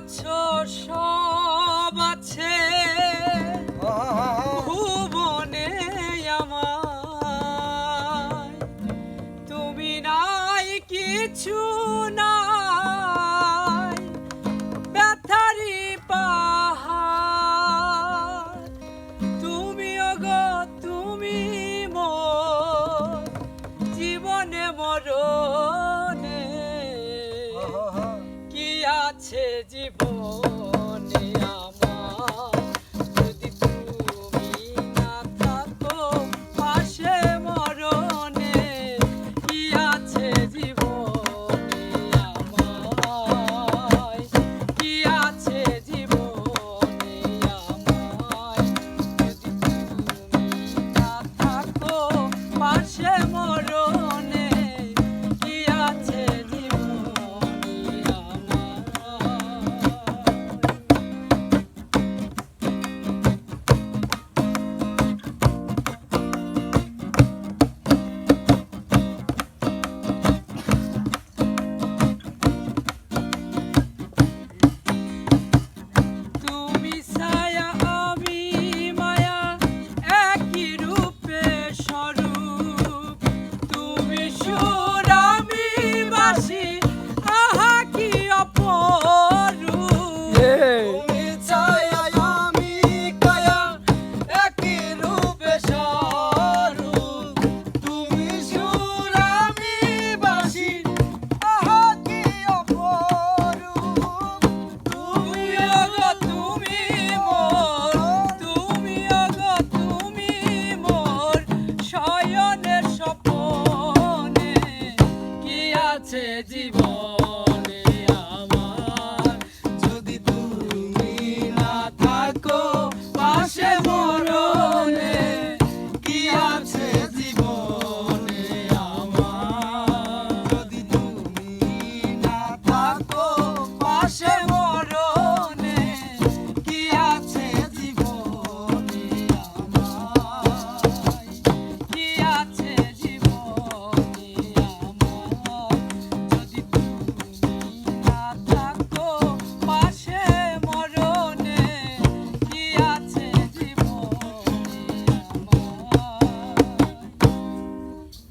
আছো, সব আছে। ভুবনে আমার তুমি নাই, কিছু নাই। ব্যথারি পাহাড়। তুমি গো, তুমি মোর। জীবনে মরণে আছে জীবনে আমার। আছে জীবন।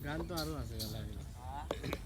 ગાન તો સારું હશે